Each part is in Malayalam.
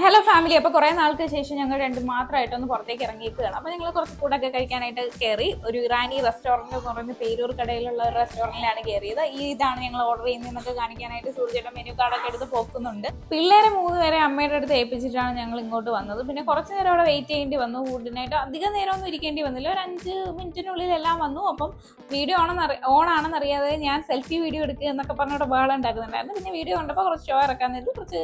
ഹലോ ഫാമിലി അപ്പോൾ കുറേ നാൾക്ക് ശേഷം ഞങ്ങൾ രണ്ട് മാത്രമായിട്ടൊന്ന് പുറത്തേക്ക് ഇറങ്ങിയിരിക്കുകയാണ്. അപ്പോൾ ഞങ്ങൾ കുറച്ച് ഫുഡൊക്കെ കഴിക്കാനായിട്ട് കയറി. ഒരു ഇറാനി റെസ്റ്റോറന്റ് എന്ന് പറയുന്ന പേരൂർ കടയിലുള്ള ഒരു റെസ്റ്റോറന്റിലാണ് കയറിയത്. ഈ ഇതാണ് ഞങ്ങൾ ഓർഡർ ചെയ്യുന്നതെന്നൊക്കെ കാണിക്കാനായിട്ട് സൂര്യയുടെ മെനു കാർഡൊക്കെ എടുത്ത് പോക്കുന്നുണ്ട്. പിള്ളേരെ മൂന്ന് പേരെ അമ്മയുടെ അടുത്ത് ഏൽപ്പിച്ചിട്ടാണ് ഞങ്ങൾ ഇങ്ങോട്ട് വന്നത്. പിന്നെ കുറച്ച് നേരം അവിടെ വെയിറ്റ് ചെയ്യേണ്ടി വന്നു. ഫുഡിനായിട്ട് അധികം നേരമൊന്നും ഇരിക്കേണ്ടി വന്നില്ല. ഒരു അഞ്ച് മിനിറ്റിനുള്ളിൽ എല്ലാം വന്നു. അപ്പം വീഡിയോ ഓണെന്ന് ഓണാണെന്ന് അറിയാതെ ഞാൻ സെൽഫി വീഡിയോ എടുക്കുക എന്നൊക്കെ പറഞ്ഞിട്ട് ബഹളം ഉണ്ടാക്കുന്നുണ്ടായിരുന്നു പിന്നെ വീഡിയോ കണ്ടപ്പോൾ കുറച്ച് ഷോ ഇറക്കാൻ നേരത്ത് കുറച്ച്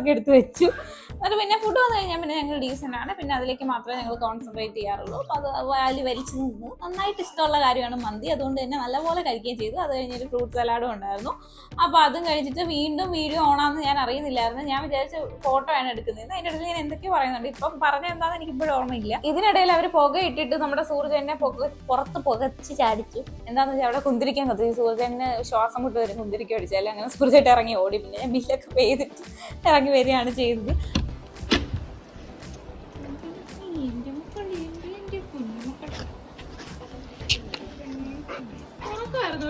ഒക്കെ എടുത്ത് വെച്ചു. എന്നിട്ട് പിന്നെ ഫുഡ് വന്നു കഴിഞ്ഞാൽ പിന്നെ ഞങ്ങൾ ഡീസന്റ് ആണ്. പിന്നെ അതിലേക്ക് മാത്രമേ ഞങ്ങൾ കോൺസെൻട്രേറ്റ് ചെയ്യാറുള്ളൂ. അപ്പോൾ അത് വാലി വലിച്ചു നിന്ന്. നന്നായിട്ട് ഇഷ്ടമുള്ള കാര്യമാണ് മന്തി. അതുകൊണ്ട് തന്നെ നല്ലപോലെ കഴിക്കുകയും ചെയ്തു. അത് കഴിഞ്ഞൊരു ഫ്രൂട്ട് സലാഡും ഉണ്ടായിരുന്നു. അപ്പോൾ അതും കഴിച്ചിട്ട് വീണ്ടും വീഡിയോ ഓണാന്ന് ഞാൻ അറിയുന്നില്ലായിരുന്നു. ഞാൻ വിചാരിച്ച ഫോട്ടോ ആണ് എടുക്കുന്നത്. അതിന്റെ ഇടയിൽ ഞാൻ എന്തൊക്കെയോ പറയുന്നുണ്ട്. ഇപ്പം പറഞ്ഞ എന്താണെന്ന് എനിക്ക് ഇപ്പോഴും ഓർമ്മയില്ല. ഇതിനിടയിൽ അവർ പുക ഇട്ടിട്ട് നമ്മുടെ സൂര്യനെ പുക പുറത്ത് പുകച്ച് ചാടിച്ചു. എന്താണെന്ന് വെച്ചാൽ അവിടെ കുന്തിരിക്കാൻ കത്തി. സൂര്യന് ശ്വാസം വിട്ട് വരും കുന്തിരിക്ക അടിച്ചാൽ അങ്ങനെ സൂര്യട്ട് ഇറങ്ങി ഓടി. പിന്നെ ഞാൻ ബില്ലൊക്കെ പെയ്തിട്ട് ഇറങ്ങി വരികയാണ് ചെയ്തത്.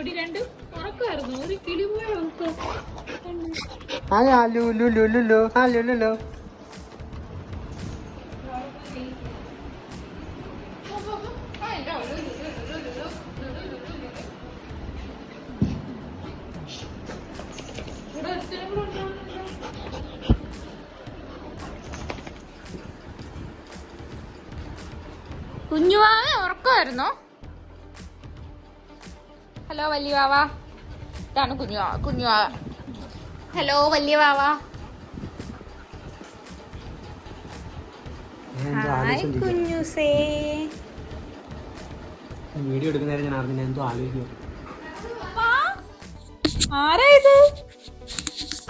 ഡി രണ്ടും ഉറക്കമായിരുന്നോ ഒരു കിളി പോയ. കുഞ്ഞുവാവ ഉറക്കമായിരുന്നോ? ഹലോ വലിയ വാവ. ഇതാണ് കുഞ്ഞുവാവ കുഞ്ഞുവാവ ഹലോ വലിയ വാവ. ഹായ് കുഞ്ഞുസേ. വീഡിയോ എടുക്കുന്ന നേരം ഞാൻ അറിഞ്ഞില്ല എന്തോ ആലോചിക്കും ആരാ ഇത്?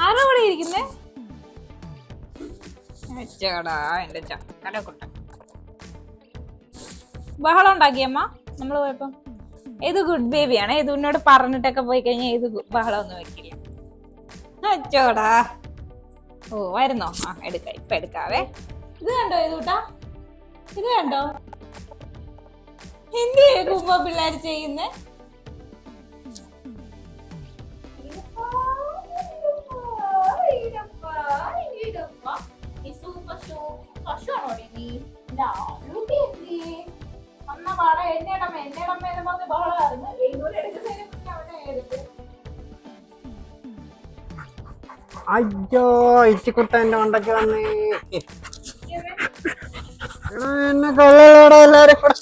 ആരാ ഇവിടെ ഇരിക്കുന്നേ? ചേടാ എന്റെ ചക്കര കുട്ട ബഹളം ഉണ്ടാക്കിയമ്മ നമ്മൾ പോയപ്പോ. ഇത് ഗുഡ് ബേബിയാണ് ഇത് എന്നോട് പറഞ്ഞിട്ടൊക്കെ പോയി കഴിഞ്ഞാൽ ഇത് ബഹളം ഒന്നും വെക്കില്ല അച്ചോടാ ഓ വരുന്നോ? ആ എടുക്കാം. ഇപ്പൊ എടുക്കാവേ. ഇത് കണ്ടോ ഇത് കൂട്ടാ ഇത് കണ്ടോ? എന്ത് കുമ്പ പിള്ളേർ ചെയ്യുന്നേ? അയ്യോ ഇച്ചിക്കുട്ട എന്റെ മണ്ടയ്ക്ക് വന്നേ. എന്നെ കൊള്ളലോടെ എല്ലാരും കൂടെ.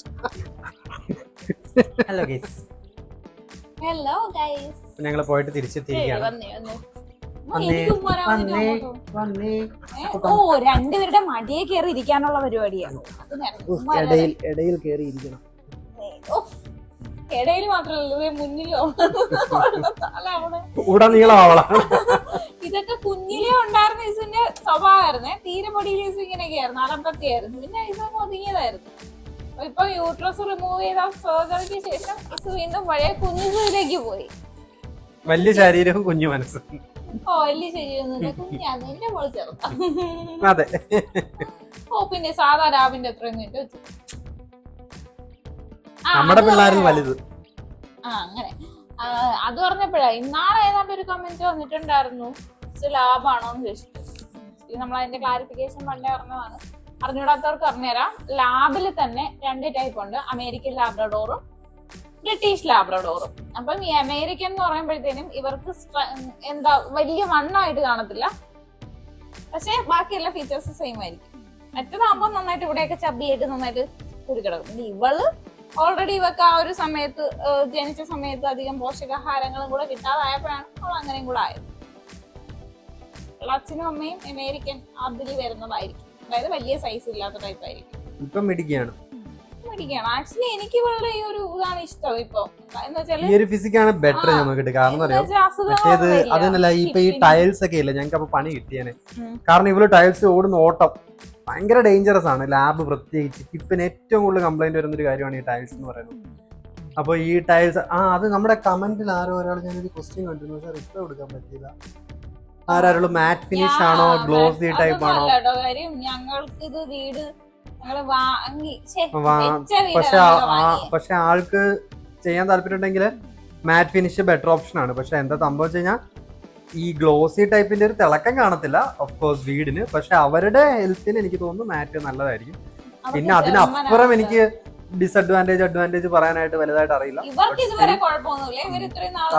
ഹലോ ഗൈസ് ഹലോ ഗൈസ് ഞങ്ങൾ പോയിട്ട് തിരിച്ചെത്തിയിരിക്കുകയാണ്. ഓ രണ്ടുപേരുടെ മടിയെ കയറി ഇരിക്കാനുള്ള പരിപാടിയാണ് അത് ഇടയിൽ ഇടയിൽ കയറി ഇരിക്കണം. ഇടയിൽ മാത്രമല്ല മുന്നിലോ? ഇതൊക്കെ കുഞ്ഞിലേ ഉണ്ടായിരുന്ന ഇസിന്റെ സ്വഭാവമായിരുന്നേ. തീരെ പൊടിയിൽ ഇസ് ഇങ്ങനെയൊക്കെയായിരുന്നു അലമ്പത്തിയായിരുന്നു. പിന്നെ ഇസങ്ങ് ഒതുങ്ങിയതായിരുന്നു. ഇപ്പൊ യൂട്രസ് റിമൂവ് ചെയ്ത സർജറിക്ക് ശേഷം ഇസ് വീണ്ടും പഴയ കുഞ്ഞു പോയി. വലിയ ശരീരവും കുഞ്ഞു മനസ്സും. അതെ. ഓ പിന്നെ സാധാ രാവിന്റെ അത്രയും മിനിറ്റ് നമ്മുടെ പിള്ളേരും വലുത്. ആ അങ്ങനെ. അത് പറഞ്ഞപ്പോഴാ ഇന്നാളെ ഏതാണ്ട് ഒരു കമന്റ് വന്നിട്ടുണ്ടായിരുന്നു. ലാഭാണോ എന്ന് ചോദിച്ചിട്ട്. നമ്മൾ അതിന്റെ ക്ലാരിഫിക്കേഷൻ പണ്ടേ പറഞ്ഞതാണ്. അറിഞ്ഞൂടാത്തവർക്ക് പറഞ്ഞുതരാം. ലാബിൽ തന്നെ രണ്ട് ടൈപ്പ് ഉണ്ട്. അമേരിക്കൻ ലാബ്രഡോറും ബ്രിട്ടീഷ് ലാബ്രഡോറും. അപ്പം ഈ അമേരിക്കൻ എന്ന് പറയുമ്പോഴത്തേനും ഇവർക്ക് എന്താ വലിയ വണ്ണമായിട്ട് കാണത്തില്ല. പക്ഷെ ബാക്കിയെല്ലാ ഫീച്ചേഴ്സ് സെയിം ആയിരിക്കും. മറ്റേതാകുമ്പോൾ നന്നായിട്ട് ഇവിടെയൊക്കെ ചബ്ബിയായിട്ട് നന്നായിട്ട് കുടിക്കിടക്കും. ഇനി ഇവൾ ഓൾറെഡി ഇവക്ക് ആ ഒരു സമയത്ത് ജനിച്ച സമയത്ത് അധികം പോഷകാഹാരങ്ങളും കൂടെ കിട്ടാതായപ്പോഴാണ് അവൾ അങ്ങനെയും കൂടെ ആയത്. അച്ഛനും അമ്മയും അമേരിക്കൻ അതിൽ വരുന്നതായിരിക്കും. അതായത് വലിയ സൈസ് ഇല്ലാത്ത ടൈപ്പ് ആയിരിക്കും. ഇപ്പം മിടിക്കുകയാണ്. മേടിക്കണം ആക്ച്വലി എനിക്ക് ഈ ഒരു ഇതാണ് ഇഷ്ടം ഇപ്പൊ. ഈ ഒരു ഫിസിക്കാണ് ബെറ്റർ ആ. ഞങ്ങൾക്ക് കാരണം മറ്റേത് വരില്ല. ഇപ്പൊ ഈ ടൈൽസ് ഒക്കെ ഇല്ല? ഞങ്ങൾക്ക് അപ്പൊ പണി കിട്ടിയേനെ. കാരണം ഇവൾ ടൈൽസ് ഓടുന്ന ഓട്ടം ഭയങ്കര ഡേഞ്ചറസ് ആണ്. ലാബ് പ്രത്യേകിച്ച് ഇപ്പം ഏറ്റവും കൂടുതൽ കംപ്ലൈന്റ് വരുന്ന ഒരു കാര്യമാണ് ഈ ടൈൽസ് എന്ന് പറയുന്നത്. അപ്പൊ ഈ ടൈൽസ് ആ അത് നമ്മുടെ കമന്റിൽ ആരോ ഒരാൾ ഞാനൊരു ക്വസ്റ്റ്യൻ കണ്ടിരുന്നു. സാർ റിപ്ലൈ കൊടുക്കാൻ പറ്റിയില്ല. ആരാരുള്ളൂ മാറ്റ് ഫിനിഷ് ആണോ ഞാൻ ഗ്ലോസി ടൈപ്പ് ആണോ? ഞങ്ങൾക്ക് ഇത് വീട് പക്ഷെ. പക്ഷെ ആൾക്ക് ചെയ്യാൻ താല്പര്യം ഉണ്ടെങ്കിൽ മാറ്റ് ഫിനിഷ് ബെറ്റർ ഓപ്ഷൻ ആണ്. പക്ഷെ എന്താ സംഭവം വെച്ച് കഴിഞ്ഞാൽ ഈ ഗ്ലോസി ടൈപ്പിന്റെ ഒരു തിളക്കം കാണത്തില്ല ഓഫ് കോഴ്സ് വീടിന്. പക്ഷെ അവരുടെ ഹെൽത്തിന് എനിക്ക് തോന്നുന്നു മാറ്റ് നല്ലതായിരിക്കും. പിന്നെ അതിനപ്പുറം എനിക്ക് ഡിസഡ്വാന്റേജ് അഡ്വാന്റേജ് പറയാനായിട്ട് വലുതായിട്ട് അറിയില്ല.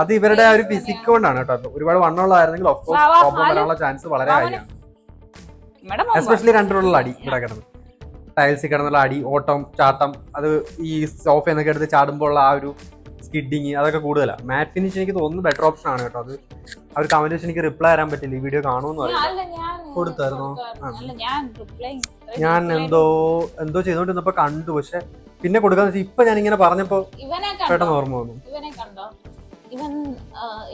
അത് ഇവരുടെ ഒരു ഫിസിക് കൊണ്ടാണ് കേട്ടോ. ഒരുപാട് വണ്ണമുള്ളതായിരുന്നെങ്കിൽ ഓഫ് കോഴ്സ് പ്രോബ്ലം വരാനുള്ള ചാൻസ് വളരെ ഹൈ ആണ്. എസ്പെഷ്യലി രണ്ടുള്ള അടി ഇവിടെ കിടന്ന്. ടൈൽസിൽ കിടന്നുള്ള അടി ഓട്ടം ചാട്ടം അത് ഈ സോഫ എന്നൊക്കെ എടുത്ത് ചാടുമ്പോൾ ഉള്ള ആ ഒരു സ്കിഡിങ് അതൊക്കെ കൂടുതലാണ് മാറ്റ് ഫിനിഷ് എനിക്ക് തോന്നുന്നു ബെറ്റർ ഓപ്ഷൻ ആണ് കേട്ടോ അത്. ആ ഒരു കമന്റ് വെച്ച് എനിക്ക് റിപ്ലൈ തരാൻ പറ്റില്ല ഈ വീഡിയോ കാണുമെന്ന് ഞാൻ കൊടുത്തായിരുന്നോ? ഞാൻ എന്തോ എന്തോ ചെയ്തോണ്ടിരുന്നപ്പോ കണ്ടു പക്ഷെ പിന്നെ കൊടുക്കാന്ന് വെച്ചാൽ ഇപ്പൊ ഞാൻ ഇങ്ങനെ പറഞ്ഞപ്പോ പെട്ടെന്ന് ഓർമ്മ വന്നു. ഇവനെ കണ്ടോ? ഇവൻ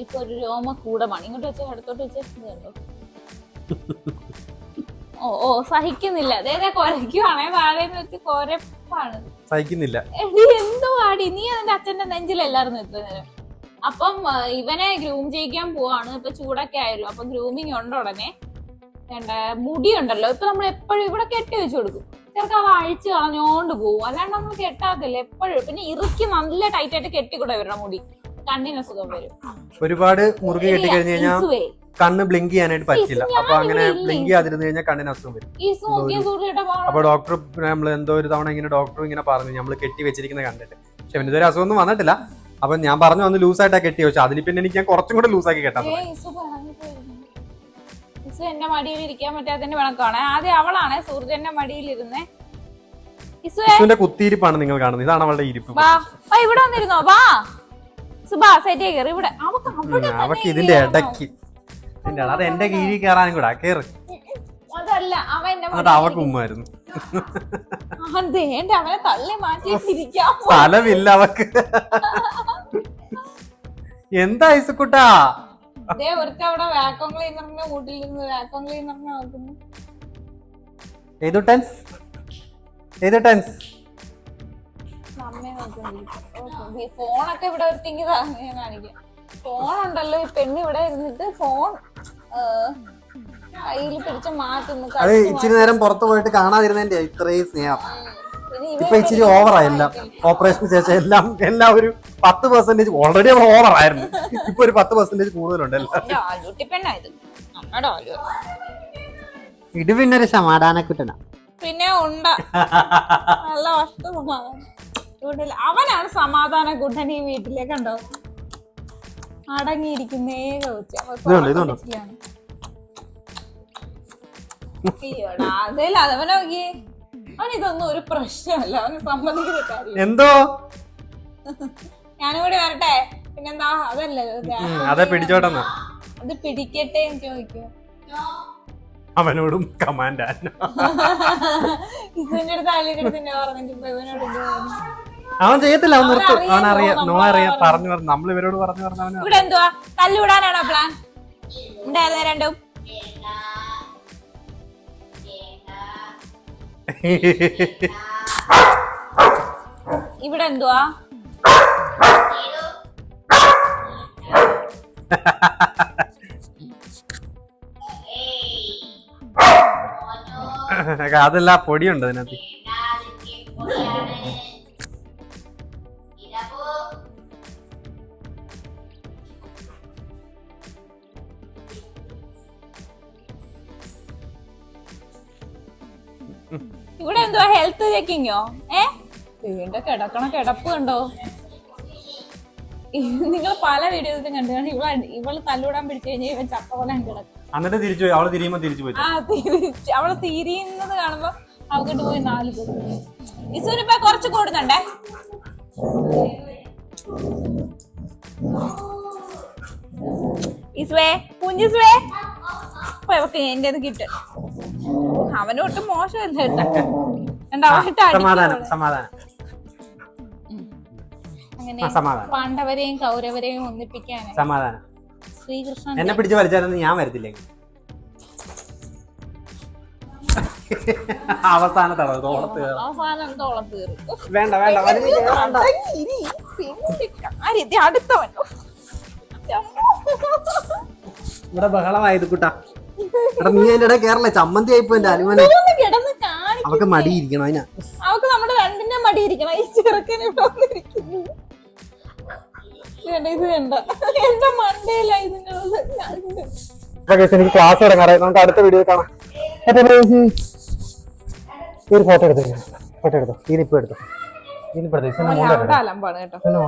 ഇപ്പൊ ഒരു രോമ കൂടമാണ്. ഇങ്ങോട്ട് വെച്ചാൽ അടുത്തോട്ട് വെച്ച. ഇത് കണ്ടോ? ഓ ഓ സഹിക്കുന്നില്ല. അതായത് കൊരയ്ക്കുവാണേ താഴെ വെച്ച് കൊരപ്പാണ്. സഹിക്കുന്നില്ല. എന്തോ ആടി നീ അതിന്റെ അച്ഛന്റെ നെഞ്ചിലല്ലായിരുന്നു ഇത്ര നേരം. അപ്പം ഇവനെ ഗ്രൂം ചെയ്യിക്കാൻ പോവാണ്. ഇപ്പൊ ചൂടൊക്കെ ആയല്ലോ. അപ്പൊ ഗ്രൂമിങ് ഉണ്ട് ഉടനെ. മുടി ഉണ്ടല്ലോ ഇപ്പൊ നമ്മൾ എപ്പോഴും ഇവിടെ കെട്ടി വെച്ചു കൊടുക്കും. ചെറുക്ക അവ അഴിച്ചു കളഞ്ഞോണ്ട് പോകും അല്ലാണ്ട് നമ്മൾ കെട്ടാത്തില്ല എപ്പോഴും. പിന്നെ ഇറുക്കി നല്ല ടൈറ്റ് ആയിട്ട് കെട്ടിക്കൂടെ ഇവരുടെ മുടി. കണ്ണിന് അസുഖം വരും. ഒരുപാട് മുറുകെ കെട്ടി കഴിഞ്ഞു കഴിഞ്ഞാൽ കണ്ണ് ബ്ലിങ്ക് ചെയ്യാനായിട്ട് പറ്റില്ല അപ്പൊ അങ്ങനെ ബ്ലിങ്ക് ചെയ്യാതിരുന്നു കഴിഞ്ഞാൽ കണ്ണിന് അസുഖം വരും. അപ്പൊ ഡോക്ടർ നമ്മൾ എന്തോ ഒരു തവണ ഇങ്ങനെ ഡോക്ടർ ഇങ്ങനെ പറഞ്ഞു നമ്മൾ കെട്ടി വെച്ചിരിക്കുന്ന കണ്ടിട്ട്. പക്ഷെ പിന്നെ ഇതുവരെ അസുഖമൊന്നും വന്നിട്ടില്ല. അപ്പൊ ഞാൻ പറഞ്ഞു വന്ന് ലൂസ് ആയിട്ടാ കെട്ടി വെച്ചു അതിൽ പിന്നെ എനിക്ക് ഞാൻ കുറച്ചും കൂടെ ലൂസാക്കി കെട്ടാൻ എന്റെ മടിയിൽ ഇരിക്കാൻ പറ്റാത്തതിന്റെ വിളക്കാണ് ആദ്യം അവളാണ് സൂര്യന്റെ മടിയിലിരുന്നേ ഇസു ഇസുവിന്റെ കുത്തിയിരിപ്പാണ് നിങ്ങൾ കാണുന്നത്. ഇതാണ് അവളുടെ ഇരിപ്പ്. ഇവിടെ വന്നിരുന്നോ? വാ. സുബാ സെറ്റ് കയറി. ഇവിടെ. അവക്ക് ഇതിന്റെ ഇടയ്ക്ക് ഇട- അത് എന്റെ കീഴിൽ കയറാനും കൂടെ. കേറ്. അതല്ല അവൻ എന്റെ എന്നിട്ട് അവക്ക് ഉമ്മായിരുന്നു അതേണ്ട അവനെ തള്ളി മാറ്റിയിട്ടിരിക്കാം സ്ഥലമില്ല അവക്ക്. എന്താ ഐസക്കുട്ടാ? ദേ ഒരുത്ത അവിടെ വാക്വം ക്ലീനറിന്റെ വീട്ടിലിരുന്ന് വാക്വം ക്ലീനറിനെ നോക്കുന്നു ഏതു ടെൻസ്? ഏതു ടെൻസ്? അമ്മയെ ഫോണൊക്കെ ഇവിടെ കാണിക്കാം. ഫോൺ ഉണ്ടല്ലോ ഈ പെണ്ണ് ഇവിടെ ഇരുന്നിട്ട് ഫോൺ കയ്യിൽ പിടിച്ച് മാറ്റുന്നു അത് ഇച്ചിരി നേരം പുറത്തു പോയിട്ട് കാണാതിരുന്നതിന്റെ ഇത്രയും സ്നേഹം. ഇപ്പൊ ഇച്ചിരി ഓവറായി എല്ലാം. ഓപ്പറേഷന് ശേഷം എല്ലാം എല്ലാം ഒരു പത്ത് പെർസെന്റേജ് ഓൾറെഡി ഓവർ ആയിരുന്നു. ഇപ്പൊ ഒരു പത്ത് പെർസെന്റേജ് കൂടുതലുണ്ട് ഇത്. പിന്നെ ഒരു സമാധാനക്കുട്ടനാ. പിന്നെ ഉണ്ട. നല്ല അവനാണ് സമാധാന കുട്ടൻ ഈ വീട്ടിലെ കണ്ടോ അടങ്ങിയിരിക്കുന്നേ ഒരു പ്രശ്നമല്ല അവന് സമ്മതിക്കുന്ന കാര്യം എന്തോ? ഞാനും കൂടി വരട്ടെ. പിന്നെന്താ അതല്ലേ അതെ പിടിച്ചോട്ടെ അത് പിടിക്കട്ടെ എന്ന് ചോദിക്കും. അവനോടും കമാൻഡ് ഇവനോട്. അവൻ ചെയ്യത്തില്ല അവൻ നിർത്തും. അവൻ അറിയാം. നോ അറിയാം. പറഞ്ഞു. പറഞ്ഞു. നമ്മൾ ഇവരോട് പറഞ്ഞു പറഞ്ഞു ഇവിടെ എന്തുവാ തല്ലുവിടാനാണോ പ്ലാൻ ഉണ്ടായിരുന്ന രണ്ടും? ഇവിടെ എന്തുവാ അതല്ല പൊടിയുണ്ട് അതിനകത്ത്. ഇവിടെ എന്തുവാ ഹെൽത്ത് ചെക്കിങ്ങോ ഏ? വീണ്ടും കിടക്കണ കിടപ്പ് കണ്ടോ? നിങ്ങൾ പല വീഡിയോസിലും കണ്ടു ഇവൾ ഇവൾ തല്ലൂടാൻ പിടിച്ചു കഴിഞ്ഞാൽ ഇവൻ ചക്ക പോലെ അങ്ങനെ കിടക്കും. എന്നിട്ട് തിരിച്ചു പോയി. അവൾ തിരിയുമ്പോ തിരിച്ചു പോയി. ആ തിരിച്ച് അവൾ തിരിയുന്നത് കാണുമ്പോ അവക്കിട്ട് പോയി നാല് ഇസുവിനിപ്പോ കുറച്ച് കൂടുന്നുണ്ടേ? ഇസുവേ കുഞ്ഞിസ്വേ. അപ്പൊ ഇവക്ക് എന്റെ കിട്ടും. അവനൊട്ടും മോശമല്ല? കേട്ടോ അങ്ങനെ പാണ്ഡവരെയും കൗരവരെയും ഒന്നിപ്പിക്കാൻ സമാധാനം. ശ്രീകൃഷ്ണൻ എന്നെ പിടിച്ച് വലിച്ചാലൊന്നും ഞാൻ വരത്തില്ലേ അവസാനത്താണ് തോളത്ത് അവസാനം തോളം തീറി വേണ്ട അടുത്തവൻ ഇവിടെ ബഹളമായത് കുട്ടാ. എടാ നീ അതിന്റെ ഇടയിൽ കേറല്ലേ? ചമ്മന്തി ആയിപ്പോ എന്റെ അനുമനെ. കിടന്ന് അവക്ക് മടിയിരിക്കണം അതിനാ. അവക്ക് നമ്മുടെ രണ്ടിന്റെ മടി ഇരിക്കണം. ഈ ചെറുക്കൻ ഇവിടെ വന്നിരിക്കുന്നു. വേണ്ട ഇത് വേണ്ട എന്റെ അപ്പൊ guys, എനിക്ക് ക്ലാസ് തുടങ്ങാറായി. നമുക്ക് അടുത്ത വീഡിയോ കാണാം. അപ്പൊ guys, ഈ ഒരു ഫോട്ടോ എടുത്തു ഫോട്ടോ എടുത്തോ. ഇതിനിപ്പോ എടുത്തോ. ഇതിനിപ്പോ എടുത്തോ. ഇതിന്റെ അവിടെ മോളെ അലമ്പാണ് കേട്ടോ. ഇതിന്റെ